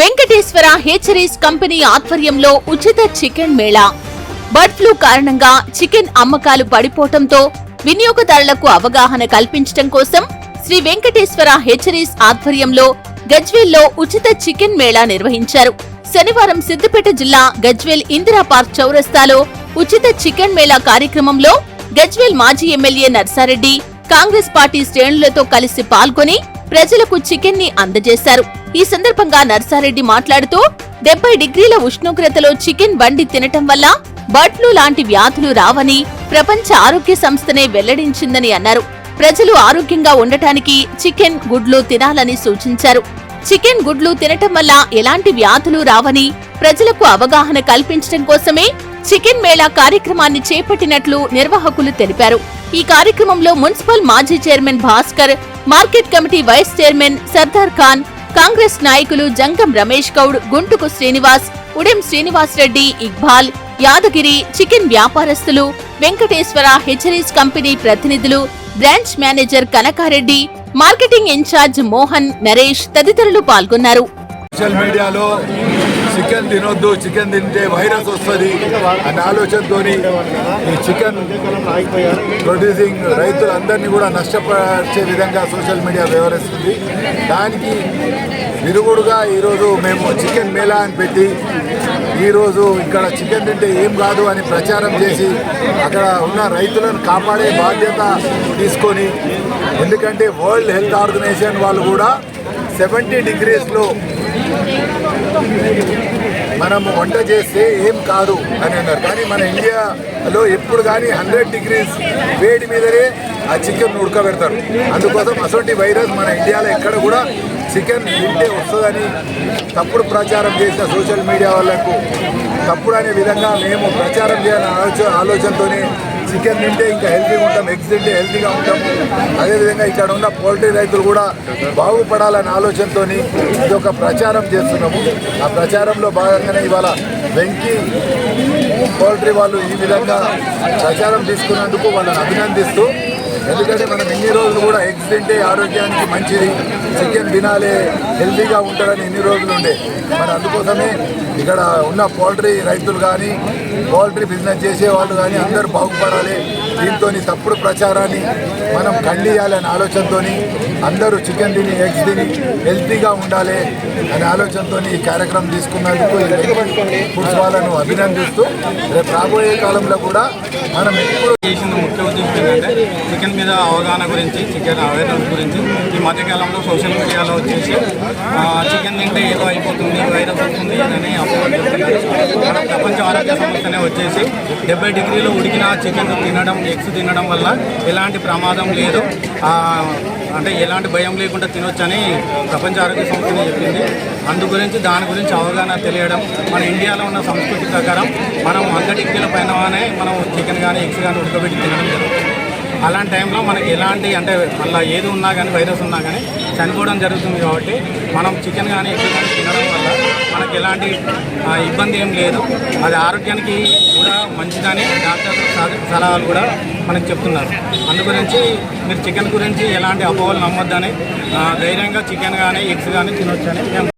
Venkateswara hatcheries company ఆధ్వర్యంలో ఉచిత chicken Mela. Bird flu కారణంగా చికెన్ అమ్మకాలు పడిపోవటంతో వినియోగదారులకు అవగాహన కల్పించడం కోసం శ్రీ వెంకటేశ్వర హెచరీస్ ఆధ్వర్యంలో గజ్వేల్లో ఉచిత చికెన్ మేళా నిర్వహించారు. శనివారం సిద్దిపేట జిల్లా గజ్వేల్ ఇందిరా పార్క్ చౌరస్తాలో ఉచిత చికెన్ మేళా కార్యక్రమంలో గజ్వేల్ మాజీ ఎమ్మెల్యే నర్సారెడ్డి కాంగ్రెస్ పార్టీ శ్రేణులతో కలిసి పాల్గొని ప్రజలకు చికెన్ని అందజేశారు. ఈ సందర్భంగా నర్సారెడ్డి మాట్లాడుతూ డెబ్బై డిగ్రీల ఉష్ణోగ్రతలో చికెన్ వండి తినటం వల్ల బర్డ్ ఫ్లూ లాంటి వ్యాధులు రావని ప్రపంచ ఆరోగ్య సంస్థనే వెల్లడించిందని అన్నారు. ప్రజలు ఆరోగ్యంగా ఉండటానికి చికెన్ గుడ్లు తినాలని సూచించారు. చికెన్ గుడ్లు తినటం వల్ల ఎలాంటి వ్యాధులు రావని ప్రజలకు అవగాహన కల్పించడం కోసమే చికెన్ మేళా కార్యక్రమాన్ని చేపట్టినట్లు నిర్వాహకులు తెలిపారు. ఈ కార్యక్రమంలో మున్సిపల్ మాజీ chairman Bhaskar market committee vice chairman Sardar Khan Congress నాయకులు జంగం రమేష్ గౌడ్ గుంటుకు శ్రీనివాస్ ఉడెం శ్రీనివాస్ రెడ్డి ఇక్బాల్ యాదగిరి చికెన్ వ్యాపారస్తులు వెంకటేశ్వర హెచరీస్ కంపెనీ ప్రతినిధులు branch manager Kanakareddy marketing in charge Mohan Naresh తదితరులు పాల్గొన్నారు. సోషల్ మీడియాలో చికెన్ తినొద్దు చికెన్ తింటే వైరస్ వస్తుంది అనే ఆలోచనతో ఈ చికెన్ ప్రొడ్యూసింగ్ రైతులందరినీ కూడా నష్టపరిచే విధంగా సోషల్ మీడియా వ్యవహరిస్తుంది. దానికి విరుగుడుగా ఈరోజు మేము చికెన్ మేళా అని పెట్టి ఈరోజు ఇక్కడ చికెన్ తింటే ఏం కాదు అని ప్రచారం చేసి అక్కడ ఉన్న రైతులను కాపాడే బాధ్యత తీసుకొని ఎందుకంటే వరల్డ్ హెల్త్ ఆర్గనైజేషన్ వాళ్ళు కూడా సెవెంటీ డిగ్రీస్లో మనం వంట చేస్తే ఏం కాదు అని అన్నారు. కానీ మన ఇండియాలో ఎప్పుడు కానీ హండ్రెడ్ డిగ్రీస్ వేడి మీదనే ఆ చికెన్ ఉడకబెడతారు. అందుకోసం అసొంటి వైరస్ మన ఇండియాలో ఎక్కడ కూడా చికెన్ తింటే వస్తుందని తప్పుడు ప్రచారం చేసిన సోషల్ మీడియా వాళ్ళకు తప్పుడు అనే విధంగా మేము ప్రచారం చేయాలనే ఆలోచన ఆలోచనతోనే చికెన్ తింటే ఇంకా హెల్తీగా ఉంటాం ఎగ్స్ తింటే హెల్తీగా ఉంటాము అదేవిధంగా ఇక్కడ ఉన్న పోల్ట్రీ రైతులు కూడా బాగుపడాలనే ఆలోచనతో ఇది ఒక ప్రచారం చేస్తున్నాము. ఆ ప్రచారంలో భాగంగానే ఇవాళ వెంకీ పోల్ట్రీ వాళ్ళు ఈ విధంగా ప్రచారం తీసుకున్నందుకు వాళ్ళని అభినందిస్తూ ఎందుకంటే మనం ఇన్ని రోజులు కూడా ఎగ్స్ తింటే ఆరోగ్యానికి మంచిది చికెన్ తినాలి హెల్తీగా ఉంటారని ఇన్ని రోజులు ఉండే. మరి అందుకోసమే ఇక్కడ ఉన్న పౌల్ట్రీ రైతులు కానీ పౌల్ట్రీ బిజినెస్ చేసే వాళ్ళు కానీ అందరూ బాగుపడాలి. దీంతో తప్పుడు ప్రచారాన్ని మనం ఖండియాలనే ఆలోచనతో అందరూ చికెన్ తిని ఎగ్స్ తిని హెల్తీగా ఉండాలి అనే ఆలోచనతో ఈ కార్యక్రమం తీసుకున్నందుకు ఫుడ్స్ వాళ్ళను అభినందిస్తూ రేపు రాబోయే కాలంలో కూడా మనం ఎప్పుడు చేసిన ముఖ్య ఉద్దేశం ఏంటంటే చికెన్ మీద అవగాహన గురించి చికెన్ అవేర్నెస్ గురించి ఈ మధ్యకాలంలో సోషల్ మీడియాలో వచ్చేసి చికెన్ తింటే ఏదో అయిపోతుంది వైరస్ వస్తుంది అని ప్రపంచ ఆరోగ్య సంస్థనే వచ్చేసి డెబ్బై డిగ్రీలో ఉడికిన చికెన్ తినడం ఎగ్స్ తినడం వల్ల ఎలాంటి ప్రమాదం లేదు. అంటే ఎలాంటి భయం లేకుండా తినొచ్చని ప్రపంచ ఆరోగ్య సంస్థనే చెప్పింది. అందు గురించి దాని గురించి అవగాహన తెలియడం మన ఇండియాలో ఉన్న సంస్కృతి ప్రకారం మనం వంద డిగ్రీల పైననే మనం చికెన్ కానీ ఎగ్స్ కానీ ఉడకబెట్టి తినడం జరుగుతుంది. అలాంటి టైంలో మనకి ఎలాంటి అంటే మళ్ళీ ఏది ఉన్నా కానీ వైరస్ ఉన్నా కానీ చనిపోవడం జరుగుతుంది కాబట్టి మనం చికెన్ కానీ ఎగ్స్ కానీ తినడం వల్ల ఎలాంటి ఇబ్బంది ఏం లేదు. అది ఆరోగ్యానికి కూడా మంచిదని డాక్టర్ సలహాలు కూడా మనకు చెప్తున్నారు. అందు గురించి మీరు చికెన్ గురించి ఎలాంటి అపోహలు నమ్మొద్దని ధైర్యంగా చికెన్ కానీ ఎగ్స్ కానీ తినొచ్చని